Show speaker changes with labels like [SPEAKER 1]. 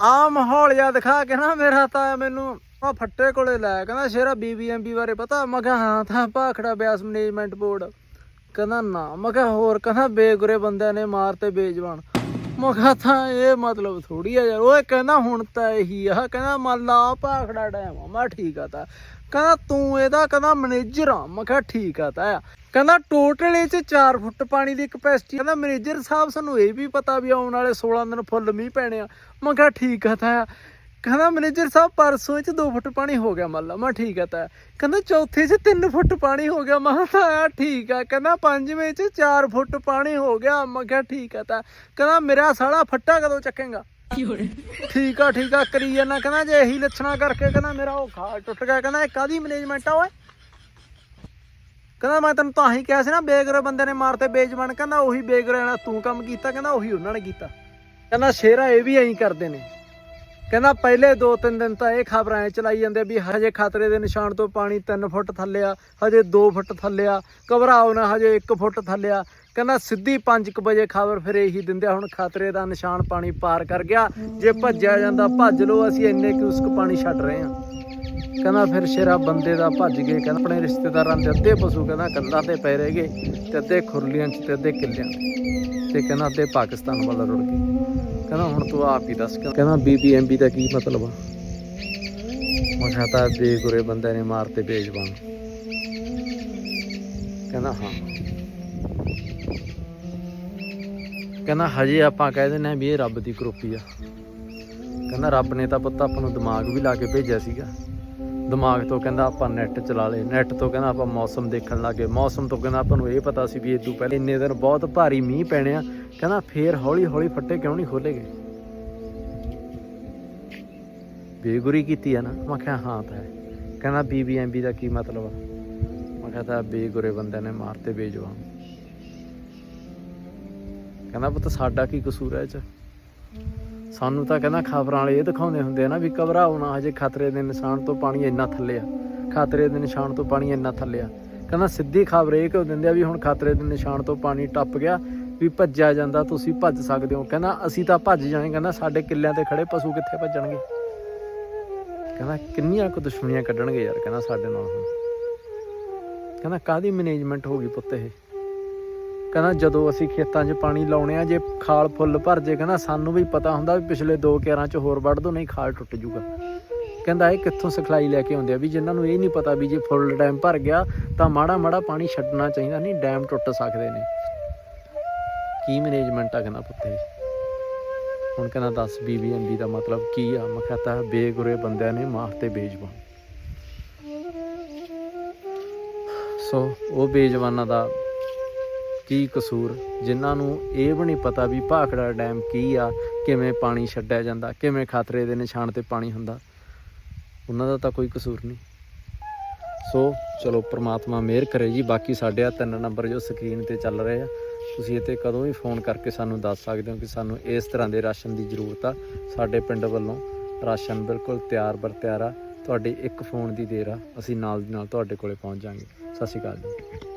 [SPEAKER 1] ਆ ਮਾਹੌਲ ਜਿਹਾ ਦਿਖਾ ਕੇ ਨਾ ਮੇਰਾ ਤਾਂ ਮੈਨੂੰ ਆ ਫੱਟੇ ਕੋਲੇ ਲੈ, ਕਹਿੰਦਾ ਸ਼ੇਰਾ ਬੀਬੀਐਮਬੀ ਬਾਰੇ ਪਤਾ? ਮੈਂ ਕਿਹਾ, ਹਾਂ, ਤਾਂ ਭਾਖੜਾ ਬਿਆਸ ਮੈਨੇਜਮੈਂਟ ਬੋਰਡ ਕਹਿੰਦਾ, ਨਾ। ਮੈਂ ਕਿਹਾ, ਹੋਰ, ਕਹਿੰਦਾ, ਬੇਗੁਰੇ ਬੰਦਿਆਂ ਨੇ ਮਾਰਤੇ ਬੇਜਵਾਨ। ਮੈਂ ਕਿਹਾ, ਤਾਂ ਇਹ ਮਤਲਬ ਥੋੜੀ ਆ ਯਾਰ। ਓਏ, ਕਹਿੰਦਾ, ਹੁਣ ਤਾਂ ਇਹੀ ਆ। ਕਹਿੰਦਾ, ਮੰਨ ਲਾ ਭਾਖੜਾ ਡੈਮ ਆ। ਮੈਂ ਠੀਕ ਆ ਤਾਂ। ਕਹਿੰਦਾ, ਤੂੰ ਇਹਦਾ, ਕਹਿੰਦਾ ਮੈਨੇਜਰ ਆ। ਮੈਂ ਕਿਹਾ, ਠੀਕ ਆ ਤਾਂ। ਕਹਿੰਦਾ ਟੋਟਲ ਇਹ ਚ 4 ਫੁੱਟ ਪਾਣੀ ਦੀ ਕਪੈਸਿਟੀ ਕਹਿੰਦਾ ਮੈਨੇਜਰ ਸਾਹਿਬ ਸਾਨੂੰ ਇਹ ਵੀ ਪਤਾ ਵੀ ਆਉਣ ਵਾਲੇ 16 ਦਿਨ ਫੁੱਲ ਮੀਂਹ ਪੈਣੇ ਆ। ਮੈਂ ਕਿਹਾ ਠੀਕ ਆ ਤਾਂ। ਕਹਿੰਦਾ ਮੈਨੇਜਰ ਸਾਹਿਬ ਪਰਸੋਂ ਚ 2 ਫੁੱਟ ਪਾਣੀ ਹੋ ਗਿਆ ਮੰਨ ਲਾ ਮੈਂ ਠੀਕ ਆ ਤਾਂ। ਕਹਿੰਦਾ ਚੌਥੇ ਚ 3 ਫੁੱਟ ਪਾਣੀ ਹੋ ਗਿਆ। ਮੈਂ ਤਾਂ ਠੀਕ ਆ। ਕਹਿੰਦਾ ਪੰਜਵੇਂ ਚ 4 ਫੁੱਟ ਪਾਣੀ ਹੋ ਗਿਆ। ਮੈਂ ਕਿਹਾ ਠੀਕ ਆ ਤਾਂ। ਕਹਿੰਦਾ ਮੇਰਾ ਸਾਲਾ ਫੱਟਾ ਕਦੋਂ ਚੱਕੇਗਾ? ਠੀਕ ਆ ਠੀਕ ਆ। ਕਰੀ ਜਾਣਾ ਕਹਿੰਦਾ ਜੇ ਇਹੀ ਲੱਛਣਾ ਕਰਕੇ ਕਹਿੰਦਾ ਮੇਰਾ ਉਹ ਖਾਲ ਟੁੱਟ ਗਿਆ। ਕਹਿੰਦਾ ਇਹ ਕਾਦੀ ਮੈਨੇਜਮੈਂਟ ਆ ਓਏ? ਕਹਿੰਦਾ ਮੈਂ ਤੈਨੂੰ ਤਾਂ ਹੀ ਕਿਹਾ ਸੀ ਨਾ, ਬੇਗਰੇ ਬੰਦੇ ਨੇ ਮਾਰਤੇ ਬੇਜਵਾਨ ਕਹਿੰਦਾ ਉਹੀ ਬੇਗਰੇ ਨਾਲ ਤੂੰ ਕੰਮ ਕੀਤਾ, ਕਹਿੰਦਾ ਉਹੀ ਉਹਨਾਂ ਨੇ ਕੀਤਾ। ਕਹਿੰਦਾ ਸ਼ੇਰਾ ਇਹ ਵੀ ਐਂ ਕਰਦੇ ਨੇ। ਕਹਿੰਦਾ ਪਹਿਲੇ 2-3 ਦਿਨ ਤਾਂ ਇਹ ਖਬਰਾਂ ਐ ਚਲਾਈ ਜਾਂਦੇ ਵੀ ਹਜੇ ਖਤਰੇ ਦੇ ਨਿਸ਼ਾਨ ਤੋਂ ਪਾਣੀ 3 ਫੁੱਟ ਥੱਲੇ ਆ ਹਜੇ 2 ਫੁੱਟ ਥੱਲੇ ਆ ਘਬਰਾਓ ਨਾ, ਹਜੇ 1 ਫੁੱਟ ਥੱਲੇ ਆ ਕਹਿੰਦਾ ਸਿੱਧੀ 5 ਵਜੇ ਖਬਰ ਫਿਰ ਇਹੀ ਦਿੰਦੇ ਹੁਣ ਖਤਰੇ ਦਾ ਨਿਸ਼ਾਨ ਪਾਣੀ ਪਾਰ ਕਰ ਗਿਆ। ਜੇ ਭੱਜਿਆ ਜਾਂਦਾ, ਭੱਜ ਲੋ ਅਸੀਂ ਇੰਨੇ ਕਿਉਸਕ ਪਾਣੀ ਛੱਡ ਰਹੇ ਹਾਂ। ਕਹਿੰਦਾ ਫਿਰ ਸ਼ੇਰਾ ਬੰਦੇ ਦਾ ਭੱਜ ਗਏ, ਕਹਿੰਦਾ ਆਪਣੇ ਰਿਸ਼ਤੇਦਾਰਾਂ ਦੇ ਅੱਧੇ ਪਸ਼ੂ ਕਹਿੰਦਾ ਕੰਧਾਂ ਤੇ ਪੈ ਰਹਿ ਗਏ ਤੇ ਅੱਧੇ ਖੁਰਲੀਆਂ 'ਚ ਤੇ ਅੱਧੇ ਕਿੱਲਿਆਂ 'ਚ। ਤੇ ਕਹਿੰਦਾ ਅੱਧੇ ਪਾਕਿਸਤਾਨ ਵੱਲ ਰੁੜ ਗਏ। ਕਹਿੰਦਾ ਹੁਣ ਤੂੰ ਆਪ ਹੀ ਦੱਸ, ਕਹਿੰਦਾ ਬੀਬੀਐਮਬੀ ਦਾ ਕੀ ਮਤਲਬ ਆ? ਮੈਂ ਕਿਹਾ ਬੇਗੁਰੇ ਬੰਦੇ ਨੇ ਮਾਰਤੇ ਬੇਜਵਾਨ ਕਹਿੰਦਾ ਹਾਂ। ਕਹਿੰਦਾ ਹਜੇ ਆਪਾਂ ਕਹਿ ਦਿੰਦੇ ਆ ਵੀ ਇਹ ਰੱਬ ਦੀ ਕਰੋਪੀ ਆ। ਕਹਿੰਦਾ ਰੱਬ ਨੇ ਤਾਂ ਪੁੱਤ ਆਪਾਂ ਨੂੰ ਦਿਮਾਗ ਵੀ ਲਾ ਕੇ ਭੇਜਿਆ ਸੀਗਾ। ਦਿਮਾਗ ਤੋਂ ਕਹਿੰਦਾ ਆਪਾਂ ਨੈਟ ਚਲਾ ਲਏ ਨੈਟ ਤੋਂ ਕਹਿੰਦਾ ਆਪਾਂ ਮੌਸਮ ਦੇਖਣ ਲੱਗੇ ਮੌਸਮ ਤੋਂ ਕਹਿੰਦਾ ਆਪਾਂ ਨੂੰ ਇਹ ਪਤਾ ਸੀ ਵੀ ਇਹ ਇਦੋਂ ਪਹਿਲੇ ਇੰਨੇ ਦਿਨ ਬਹੁਤ ਭਾਰੀ ਮੀਂਹ ਪੈਣੇ ਆ। ਕਹਿੰਦਾ ਫੇਰ ਹੌਲੀ ਹੌਲੀ ਫੱਟੇ ਕਿਉਂ ਨਹੀਂ ਖੋਲੇ ਗਏ? ਬੇਗੁਰੀ ਕੀਤੀ ਆ ਨਾ? ਮੈਂ ਕਿਹਾ, ਹਾਂ ਤਾਂ ਹੈ। ਕਹਿੰਦਾ ਬੀਬੀਐਮਬੀ ਦਾ ਕੀ ਮਤਲਬ ਆ? ਮੈਂ ਕਿਹਾ, ਤਾਂ ਬੇਗੁਰੇ ਬੰਦਿਆਂ ਨੇ ਮਾਰਤੇ ਬੇਜਵਾਨ। ਕਹਿੰਦਾ, ਪੁੱਤ ਸਾਡਾ ਕੀ ਕਸੂਰ ਹੈ ਇਹ ਚ? ਸਾਨੂੰ ਤਾਂ ਕਹਿੰਦਾ ਖਬਰਾਂ ਵਾਲੇ ਇਹ ਦਿਖਾਉਂਦੇ ਹੁੰਦੇ ਆ ਨਾ ਵੀ ਘਬਰਾਓ ਨਾ, ਹਜੇ ਖਤਰੇ ਦੇ ਨਿਸ਼ਾਨ ਤੋਂ ਪਾਣੀ ਇੰਨਾ ਥੱਲੇ ਆ। ਖਤਰੇ ਦੇ ਨਿਸ਼ਾਨ ਤੋਂ ਪਾਣੀ ਇੰਨਾ ਥੱਲੇ ਆ। ਕਹਿੰਦਾ ਸਿੱਧੀ ਖਬਰ ਇਹ ਕਿਉਂ ਦਿੰਦੇ ਆ ਵੀ ਹੁਣ ਖਤਰੇ ਦੇ ਨਿਸ਼ਾਨ ਤੋਂ ਪਾਣੀ ਟੱਪ ਗਿਆ, ਵੀ ਭੱਜਿਆ ਜਾਂਦਾ, ਤੁਸੀਂ ਭੱਜ ਸਕਦੇ ਹੋ। ਕਹਿੰਦਾ ਅਸੀਂ ਤਾਂ ਭੱਜ ਜਾਏ ਕਹਿੰਦਾ ਸਾਡੇ ਕਿੱਲਿਆਂ ਤੇ ਖੜੇ ਪਸ਼ੂ ਕਿੱਥੇ ਭੱਜਣਗੇ? ਕਹਿੰਦਾ ਕਿੰਨੀਆਂ ਕੁ ਦੁਸ਼ਮਣੀਆਂ ਕੱਢਣਗੇ ਯਾਰ, ਕਹਿੰਦਾ ਸਾਡੇ ਨਾਲ ਹੁਣ। ਕਹਿੰਦਾ ਕਾਦੀ ਮੈਨੇਜਮੈਂਟ ਹੋ ਗਈ ਪੁੱਤ ਇਹ? ਕਹਿੰਦਾ ਜਦੋਂ ਅਸੀਂ ਖੇਤਾਂ 'ਚ ਪਾਣੀ ਲਾਉਣੇ ਆ, ਜੇ ਖਾਲ ਫੁੱਲ ਭਰ ਜੇ, ਕਹਿੰਦਾ ਸਾਨੂੰ ਵੀ ਪਤਾ ਹੁੰਦਾ ਵੀ ਪਿਛਲੇ ਦੋ ਕਿਆਰਾਂ 'ਚ ਹੋਰ ਵੱਢ ਦੋ, ਨਹੀਂ ਖਾਲ ਟੁੱਟ ਜੂਗਾ। ਕਹਿੰਦਾ ਇਹ ਕਿੱਥੋਂ ਸਿਖਲਾਈ ਲੈ ਕੇ ਆਉਂਦੇ ਆ ਵੀ ਜਿਨ੍ਹਾਂ ਨੂੰ ਇਹ ਨਹੀਂ ਪਤਾ ਵੀ ਜੇ ਫੁੱਲ ਡੈਮ ਭਰ ਗਿਆ, ਤਾਂ ਮਾੜਾ ਮਾੜਾ ਪਾਣੀ ਛੱਡਣਾ ਚਾਹੀਦਾ, ਨਹੀਂ ਡੈਮ ਟੁੱਟ ਸਕਦੇ ਨੇ। ਕੀ ਮੈਨੇਜਮੈਂਟ ਆ ਕਹਿੰਦਾ ਪੁੱਤੇ ਹੁਣ ਕਹਿੰਦਾ 10 ਬੀਬੀਐਮਬੀ ਦਾ ਮਤਲਬ ਕੀ ਆ? ਮੈਂ ਕਹਤਾ ਬੇਗੁਰੇ ਬੰਦਿਆਂ ਨੇ ਮਾਰ ਤੇ ਬੇਜਵਾਨ। ਸੋ ਉਹ ਬੇਜਵਾਨਾਂ ਦਾ ਕੀ ਕਸੂਰ? ਜਿਨ੍ਹਾਂ ਨੂੰ ਇਹ ਵੀ ਨਹੀਂ ਪਤਾ ਵੀ ਭਾਖੜਾ ਡੈਮ ਕੀ ਆ, ਕਿਵੇਂ ਪਾਣੀ ਛੱਡਿਆ ਜਾਂਦਾ, ਕਿਵੇਂ ਖਤਰੇ ਦੇ ਨਿਸ਼ਾਨ ਤੇ ਪਾਣੀ ਹੁੰਦਾ। ਉਹਨਾਂ ਦਾ ਤਾਂ ਕੋਈ ਕਸੂਰ ਨਹੀਂ। ਸੋ, ਚਲੋ ਪ੍ਰਮਾਤਮਾ ਮਿਹਰ ਕਰੇ ਜੀ। ਬਾਕੀ ਸਾਡੇ ਆ ਤਿੰਨ ਨੰਬਰ ਜੋ ਸਕਰੀਨ ਤੇ ਚੱਲ ਰਹੇ ਆ। ਤੁਸੀਂ ਇੱਥੇ ਕਦੋਂ ਵੀ ਫੋਨ ਕਰਕੇ ਸਾਨੂੰ ਦੱਸ ਸਕਦੇ ਹੋ ਕਿ ਸਾਨੂੰ ਇਸ ਤਰ੍ਹਾਂ ਦੇ ਰਾਸ਼ਨ ਦੀ ਜ਼ਰੂਰਤ ਆ ਸਾਡੇ ਪਿੰਡ ਵੱਲੋਂ। ਰਾਸ਼ਨ ਬਿਲਕੁਲ ਤਿਆਰ ਬਰ ਤਿਆਰ ਆ। ਤੁਹਾਡੇ ਇੱਕ ਫੋਨ ਦੀ ਦੇਰ ਆ। ਅਸੀਂ ਨਾਲ ਦੀ ਨਾਲ ਤੁਹਾਡੇ ਕੋਲੇ ਪਹੁੰਚ ਜਾਾਂਗੇ ਸਤਿ ਸ਼੍ਰੀ ਅਕਾਲ ਜੀ।